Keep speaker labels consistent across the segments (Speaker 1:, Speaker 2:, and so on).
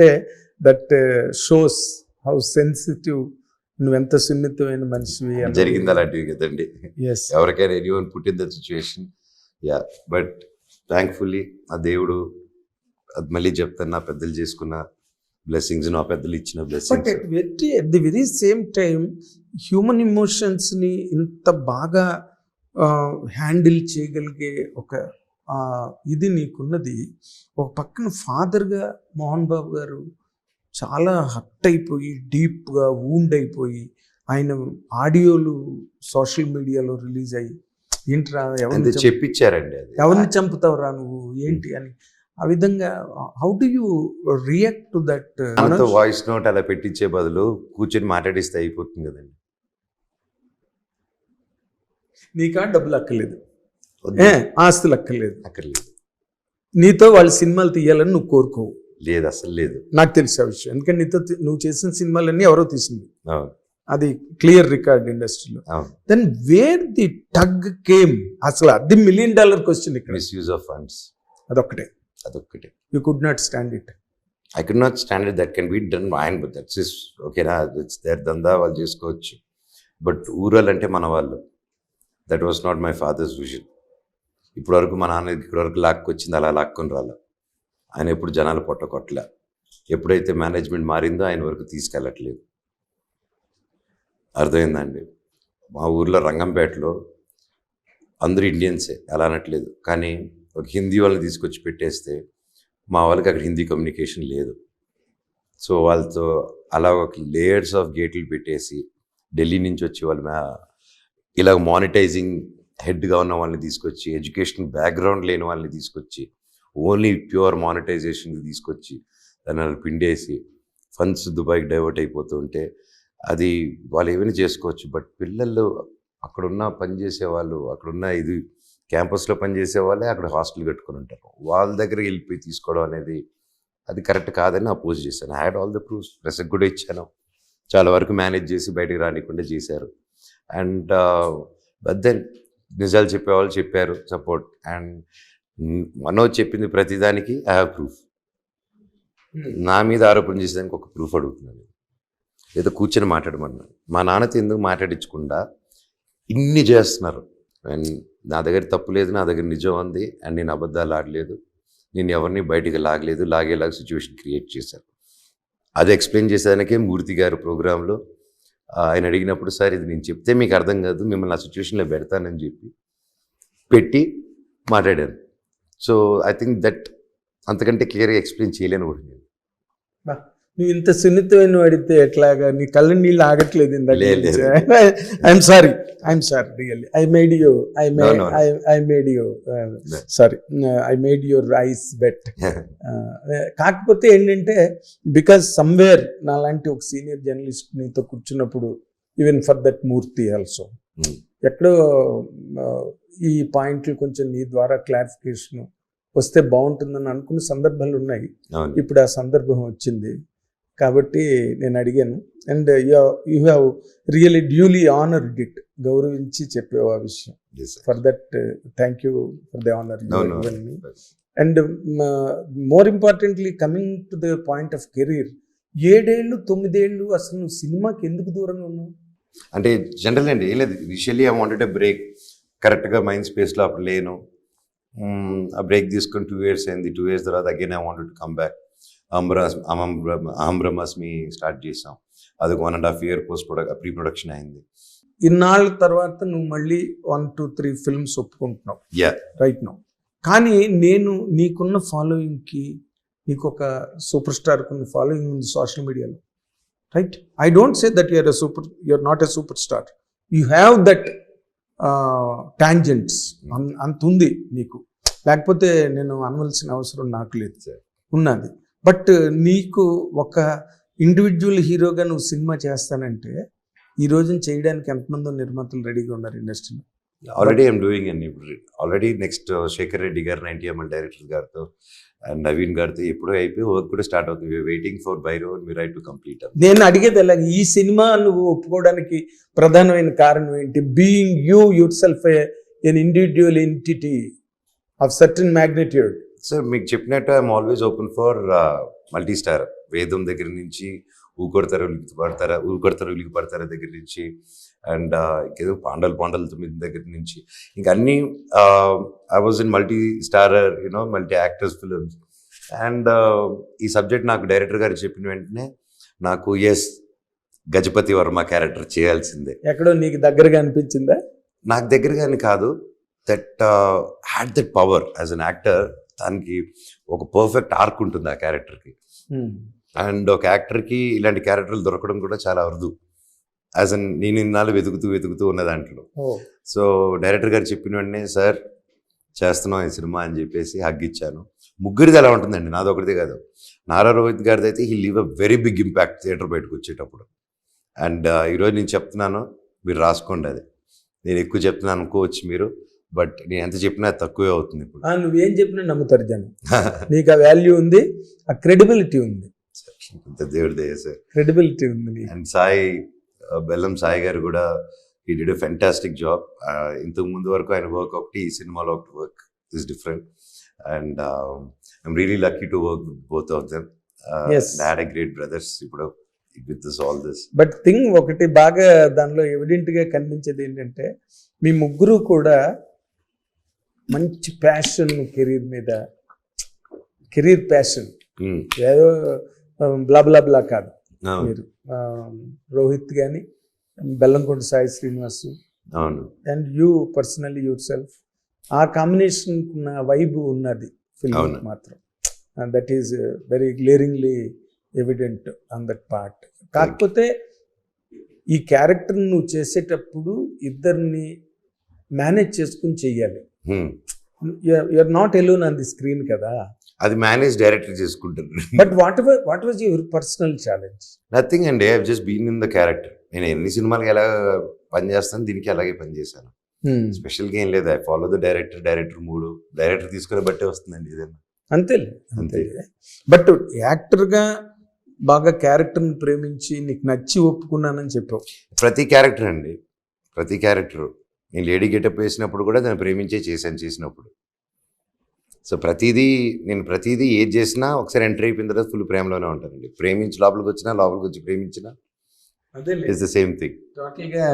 Speaker 1: అంటే that shows how sensitive నువ్వెంత సున్నితమైన మనిషివి
Speaker 2: జరిగింది అలాంటివి కదండి. ఎవరికైనా any put in that situation yeah but thankfully ఆ దేవుడు అది మళ్ళీ చెప్తాను నా పెద్దలు చేసుకున్న బ్లెస్సింగ్స్ నా పెద్దలు ఇచ్చిన blessings
Speaker 1: very the very same time human ఇమోషన్స్ని ఇంత బాగా హ్యాండిల్ చేయగలిగే ఒక ఇది నీకున్నది. ఒక పక్కన ఫాదర్గా మోహన్ బాబు గారు చాలా హట్ అయిపోయి డీప్గా వూండ్ అయిపోయి ఆయన ఆడియోలు సోషల్ మీడియాలో రిలీజ్ అయ్యి ఏంట్రా ఎవరిని
Speaker 2: చెప్పించారండి
Speaker 1: ఎవరిని చంపుతావురా నువ్వు? ఏంటి అని. ఆ విధంగా how do you react to that
Speaker 2: voice note అలా పెట్టించే బదులు కూర్చొని మాట్లాడిస్తే అయిపోతుంది కదండి.
Speaker 1: నీకా డబ్బులు. ఏ ఆస్తులు అక్కర్లేదు.
Speaker 2: అక్కర్లేదు.
Speaker 1: నీతో వాళ్ళు సినిమాలు తీయాలని నువ్వు కోరుకోవు.
Speaker 2: లేదు అసలు లేదు.
Speaker 1: నాకు తెలిసే ఆ విషయం. ఎందుకంటే నీతో నువ్వు చేసిన సినిమాలన్నీ ఎవరో తీసింది. అది క్లియర్ రికార్డ్ ఇండస్ట్రీలో. Then where the tug came అసలు అది మిలియన్ డాలర్ క్వశ్చన్ ఇక్కడ.
Speaker 2: మిస్యూజ్ ఆఫ్ ఫండ్స్
Speaker 1: అదొక్కటే.
Speaker 2: అదొక్కటి.
Speaker 1: You could not stand it
Speaker 2: I can not standard that can be done ఆయన బట్ దట్స్ ఇస్ ఓకేనా దేర్ దందా వాళ్ళు చేసుకోవచ్చు. బట్ ఊరల్ అంటే మన వాళ్ళు that was not my father's vision ఇప్పటివరకు మా నాన్న ఇక్కడి వరకు లాక్కొచ్చింది అలా లాక్కొని రాల. ఆయన ఎప్పుడు జనాలు పొట్టకొట్టలే ఎప్పుడైతే మేనేజ్మెంట్ మారిందో ఆయన వరకు తీసుకెళ్ళట్లేదు. అర్థమైందండి? మా ఊర్లో రంగంపేటలో అందరూ ఇండియన్సే అలా అనట్లేదు. కానీ ఒక హిందీ వాళ్ళని తీసుకొచ్చి పెట్టేస్తే మా వాళ్ళకి అక్కడ హిందీ కమ్యూనికేషన్ లేదు. సో వాళ్ళతో అలా ఒక లేయర్స్ ఆఫ్ గేట్లు పెట్టేసి ఢిల్లీ నుంచి వచ్చి వాళ్ళ ఇలా మానిటైజింగ్ హెడ్గా ఉన్న వాళ్ళని తీసుకొచ్చి ఎడ్యుకేషన్ బ్యాక్గ్రౌండ్ లేని వాళ్ళని తీసుకొచ్చి ఓన్లీ ప్యూర్ మానిటైజేషన్కి తీసుకొచ్చి దాన్ని పిండేసి ఫండ్స్ దుబాయ్కి డైవర్ట్ అయిపోతూ ఉంటే అది వాళ్ళు ఏమైనా చేసుకోవచ్చు. బట్ పిల్లలు అక్కడున్న పనిచేసే వాళ్ళు అక్కడున్న ఇది క్యాంపస్లో పనిచేసే వాళ్ళే అక్కడ హాస్టల్ కట్టుకొని ఉంటారు. వాళ్ళ దగ్గరికి వెళ్ళిపోయి తీసుకోవడం అనేది అది కరెక్ట్ కాదని అపోజ్ చేశాను. హ్యాడ్ ఆల్ ద ప్రూఫ్స్ ప్రెస్కి కూడా ఇచ్చాను. చాలా వరకు మేనేజ్ చేసి బయటకు రానికుండా చేశారు. అండ్ బట్ దెన్ నిజాలు చెప్పేవాళ్ళు చెప్పారు సపోర్ట్ అండ్ మనోజ్ చెప్పింది ప్రతిదానికి ఐ హ్యావ్ ప్రూఫ్ నా మీద ఆరోపణ చేసేదానికి ఒక ప్రూఫ్ అడుగుతున్నాను ఏదో కూర్చొని మాట్లాడమన్నాను మా నాన్నతో ఎందుకు మాట్లాడించకుండా ఇన్ని చేస్తున్నారు. And నా దగ్గర తప్పు లేదు నా దగ్గర నిజం ఉంది అండ్ నేను అబద్ధాలు ఆడలేదు. నేను ఎవరిని బయటికి లాగలేదు లాగేలాగా సిచ్యువేషన్ క్రియేట్ చేశారు. అది ఎక్స్ప్లెయిన్ చేసేదానికే మూర్తి గారు ప్రోగ్రాంలో ఆయన అడిగినప్పుడు సార్ ఇది నేను చెప్తే మీకు అర్థం కాదు మిమ్మల్ని ఆ సిచ్యువేషన్లో పెడతానని చెప్పి పెట్టి మాట్లాడాను సో ఐ థింక్ దట్ అంతకంటే క్లియర్గా ఎక్స్ప్లెయిన్ చేయలేను కూడా నేను.
Speaker 1: నువ్వు ఇంత సున్నితమైన వాడితే ఎట్లాగా? నీ కళ్ళ నీళ్ళు ఆగట్లేదు
Speaker 2: లేదు, లేదు.
Speaker 1: I'm sorry I'm sorry really I made you I
Speaker 2: no.
Speaker 1: I made you sorry I made your eyes bet కాకపోతే ఏంటంటే బికాస్ సమ్వేర్ నాలాంటి ఒక సీనియర్ జర్నలిస్ట్ నీతో కూర్చున్నప్పుడు even for that Murthy also
Speaker 2: Hmm.
Speaker 1: ఎక్కడో ఈ పాయింట్లు కొంచెం నీ ద్వారా క్లారిఫికేషన్ వస్తే బాగుంటుందని అనుకున్న సందర్భాలు ఉన్నాయి. ఇప్పుడు ఆ సందర్భం వచ్చింది. కాబట్టి నేను అడిగాను. And you have really duly honoured it. గౌరవించి చెప్పావు ఆ విషయం. For that thank you for the honour. And more importantly coming to the point of career ఏడేళ్ళు తొమ్మిదేళ్ళు అసలు నువ్వు సినిమాకి ఎందుకు దూరంగా ఉన్నావు?
Speaker 2: అంటే జనరల్ అండి ఏం లేదు. ఇనిషియల్లీ ఐ వాంటెడ్ బ్రేక్ కరెక్ట్గా మైండ్ స్పేస్లో అప్పుడు లేను. మ్మ్, ఆ బ్రేక్ తీసుకొని టూ ఇయర్స్ అయింది. టూ ఇయర్స్ తర్వాత again I wanted come back అహంబ్రాస్ Aham Brahmasmi start చేసాం అది one and half year post product pre production అయింది.
Speaker 1: ఇన్నాళ్ళ తర్వాత నువ్వు మళ్ళీ వన్ టూ త్రీ ఫిల్మ్స్ ఒప్పుకుంటున్నావు.
Speaker 2: యా
Speaker 1: రైట్ నో కానీ నేను నీకున్న ఫాలోయింగ్కి నీకు ఒక సూపర్ స్టార్కి ఉన్న ఫాలోయింగ్ ఉంది సోషల్ మీడియాలో right I don't say that you're a super you're not a super star you have that tangents అంత ఉంది నీకు. లేకపోతే నేను అనవలసిన అవసరం నాకు లేదు.
Speaker 2: Sir.
Speaker 1: ఉన్నది. బట్ నీకు ఒక ఇండివిజువల్ హీరోగా నువ్వు సినిమా చేస్తానంటే ఈ రోజున చేయడానికి ఎంతమందో నిర్మాతలు రెడీగా ఉన్నారు ఇండస్ట్రీలో
Speaker 2: ఆల్రెడీ ఐమ్ డూయింగ్ అండి ఇప్పుడు already next Shekhar Reddy garu ninety ML director గారితో అండ్ నవీన్ గారితో ఎప్పుడో అయిపోయి వర్క్ కూడా స్టార్ట్ అవుతుంది. వెయిటింగ్ ఫర్ బైరో మీ రైట్ టు కంప్లీట్
Speaker 1: నేను అడిగేది అలాగే ఈ సినిమా నువ్వు ఒప్పుకోవడానికి ప్రధానమైన కారణం ఏంటి? Being you yourself an individual entity of certain magnitude
Speaker 2: sir మీకు చెప్పినట్టు I'm always open for multi star Vedam దగ్గర నుంచి ఊకొడతారు ఉలికి పడతారా ఊకొడతారు ఉలికి పడతారా దగ్గర నుంచి అండ్ ఇంకేదో పాండలు పాండల తొమ్మిది దగ్గర నుంచి. ఇంకా అన్ని I was in multi star you know multi actors films. And ఈ సబ్జెక్ట్ నాకు డైరెక్టర్ గారు చెప్పిన వెంటనే నాకు ఎస్ గజపతి వర్మ క్యారెక్టర్ చేయాల్సిందే.
Speaker 1: ఎక్కడో నీకు దగ్గరగా అనిపించిందా?
Speaker 2: నాకు దగ్గరగాని కాదు that had that power as an actor దానికి ఒక పర్ఫెక్ట్ ఆర్క్ ఉంటుంది ఆ క్యారెక్టర్కి
Speaker 1: Hmm.
Speaker 2: అండ్ ఒక యాక్టర్కి ఇలాంటి క్యారెక్టర్లు దొరకడం కూడా చాలా అరుదు. యాజ్ అన్ నేను ఇన్నాళ్ళు వెతుకుతూ వెతుకుతూ ఉన్న దాంట్లో. సో డైరెక్టర్ గారు చెప్పిన వెంటనే సార్ చేస్తున్నాం ఈ సినిమా అని చెప్పేసి హగ్ ఇచ్చాను. ముగ్గురిది ఎలా ఉంటుందండి నాది ఒకటిదే కాదు. నారా రోహిత్ గారిది అయితే he leave a very big impact theatre బయటకు వచ్చేటప్పుడు. అండ్ ఈరోజు నేను చెప్తున్నాను మీరు రాసుకోండి అది. నేను ఎక్కువ చెప్తున్నాను అనుకోవచ్చు మీరు. బట్ నేను ఎంత చెప్పినా తక్కువే అవుతుంది ఇప్పుడు.
Speaker 1: నువ్వేం చెప్పినా నమ్ముతారు జనం. నీకు ఆ వాల్యూ ఉంది ఆ క్రెడిబిలిటీ ఉంది.
Speaker 2: దేవుడి దయ సార్.
Speaker 1: క్రెడిబిలిటీ ఉంది
Speaker 2: అండ్ సాయి బెల్లం సాయి గారు కూడా ఈ డిడ్ ఫెంటాస్టిక్ జాబ్ ఇంతకు ముందు వరకు ఆయన వర్క్ ఒకటి ఈ సినిమాలో ఒకటి work is different and I'm really lucky to work both of them. Had a great brothers ఇప్పుడు with this all this
Speaker 1: but thing ఒకటి బాగా దానిలో ఎవిడెంట్గా కనిపించేది ఏంటంటే మీ ముగ్గురు కూడా మంచి ప్యాషన్ కెరీర్ మీద కెరీర్ ప్యాషన్ ఏదో బ్లా బ్లా బ్లా కాదు. మీరు రోహిత్ కానీ బెల్లంకొండ సాయి శ్రీనివాస్.
Speaker 2: అవును.
Speaker 1: And you personally yourself ఆ కాంబినేషన్ ఉన్న వైబ్ ఉన్నది ఫిల్మ్. మాత్రం. That is very glaringly evident on that part కాకపోతే ఈ క్యారెక్టర్ నువ్వు చేసేటప్పుడు ఇద్దరిని మేనేజ్ చేసుకుని చెయ్యాలి. You're not alone on the screen కదా.
Speaker 2: అది మేనేజ్ డైరెక్టర్ చేసుకుంటారు
Speaker 1: but what what was your personal challenge
Speaker 2: nothing అండి. I just been in the character నేను ఎన్ని సినిమాలకి ఎలా పనిచేస్తాను దీనికి అలాగే పనిచేశాను స్పెషల్గా ఏం లేదు. I follow the director director మూడు. డైరెక్టర్ తీసుకునే బట్టే వస్తుందండి
Speaker 1: అంతేలే
Speaker 2: అంతే.
Speaker 1: అంతే. బట్ యాక్టర్గా బాగా క్యారెక్టర్ని ప్రేమించి నీకు నచ్చి ఒప్పుకున్నానని చెప్పావు.
Speaker 2: ప్రతి క్యారెక్టర్ అండి. ప్రతి క్యారెక్టర్ నేను లేడీ గెటప్ వేసినప్పుడు కూడా దాన్ని ప్రేమించే చేశాను చేసినప్పుడు. సో ప్రతిదీ నేను ప్రతిదీ ఏది చేసినా ఒకసారి ఎంటర్ అయిపోయిన తర్వాత ఫుల్ ప్రేమలోనే ఉంటానండి. ప్రేమించి లోపలికి వచ్చినా లోపలికి వచ్చి ప్రేమించినా
Speaker 1: అదే
Speaker 2: ఇట్స్ ద సేమ్ థింగ్.
Speaker 1: టోటల్గా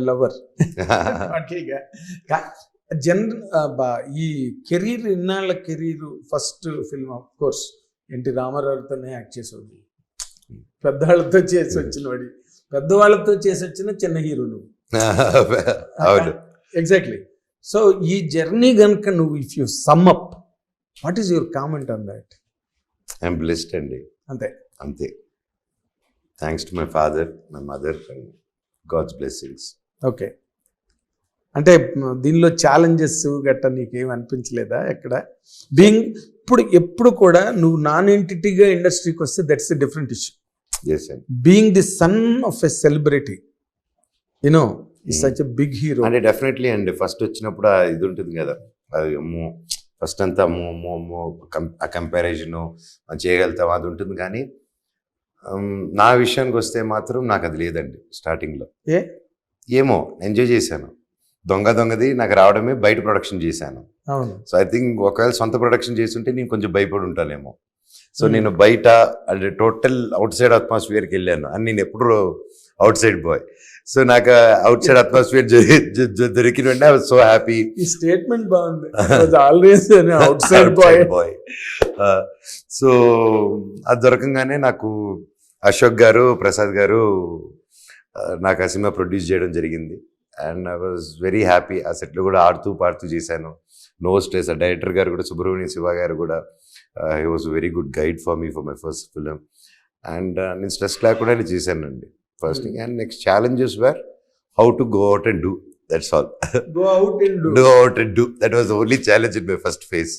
Speaker 1: లవర్. టోటల్గా జనరల్ ఈ కెరీర్ ఇన్నాళ్ళ career first film of course NT రామారావుతోనే act చేసేవాడు పెద్దవాళ్ళతో చేసి వచ్చిన వాడి పెద్దవాళ్ళతో చేసి వచ్చిన చిన్న హీరో నువ్వు
Speaker 2: అవును.
Speaker 1: ఎగ్జాక్ట్లీ సో ఈ జర్నీ కనుక నువ్వు if you sum up what is your comment on that
Speaker 2: I'm blessed అండి.
Speaker 1: అంతే.
Speaker 2: అంతే. Thanks to my father my mother and gods blessings
Speaker 1: okay. అంటే దీనిలో ఛాలెంజెస్ గట్ట నీకేం అనిపించలేదా ఎక్కడ? బీయింగ్ ఇప్పుడు ఎప్పుడు కూడా నువ్వు నాన్ ఎంటిటీగా ఇండస్ట్రీకి వస్తే that's a different issue being the son of a celebrity you know
Speaker 2: Hmm.
Speaker 1: Such big hero
Speaker 2: అంటే డెఫినెట్లీ అండి ఫస్ట్ వచ్చినప్పుడు ఇది ఉంటుంది కదా అది అమ్మో ఫస్ట్ అంతా అమ్మో అమ్మో అమ్మో ఆ కంపారిజన్ చేయగలుగుతాం అది ఉంటుంది కానీ ఉమ్, నా విషయానికి వస్తే మాత్రం నాకు అది లేదండి స్టార్టింగ్లో
Speaker 1: ఏ?
Speaker 2: ఏమో ఎంజాయ్ చేశాను. దొంగ దొంగది నాకు రావడమే బయట ప్రొడక్షన్ చేశాను.
Speaker 1: అవును.
Speaker 2: సో ఐ థింక్ ఒకవేళ సొంత ప్రొడక్షన్ చేస్తుంటే నేను కొంచెం భయపడి ఉంటానేమో సో
Speaker 1: Hmm.
Speaker 2: నేను బయట అంటే టోటల్ అవుట్ సైడ్ అట్మాస్ఫియర్కి వెళ్ళాను. అని నేను ఎప్పుడు అవుట్ సైడ్ బాయ్ సో నాకు అవుట్ సైడ్ అట్మాస్ఫియర్ దొరికిన వెంటనే ఐ వాజ్ సో హ్యాపీ
Speaker 1: ఈ స్టేట్మెంట్ బాగుంది. Always outside boy
Speaker 2: boy so అది దొరకంగానే నాకు అశోక్ గారు ప్రసాద్ గారు నాకు ఆ సినిమా ప్రొడ్యూస్ చేయడం జరిగింది. And I was very happy ఆ సెట్లో కూడా ఆడుతూ పాడుతూ చేశాను. నో స్ట్రెస్ ఆ డైరెక్టర్ గారు కూడా సుబ్రహ్మణ్య శివ గారు కూడా he was very good guide for me for my first film and నేను స్ట్రెస్ లేకుండానే చేశానండి. first thing. And next challenges were how to go out and do. That's all.
Speaker 1: go out and
Speaker 2: do. Go out and do. That was the only challenge in my first phase.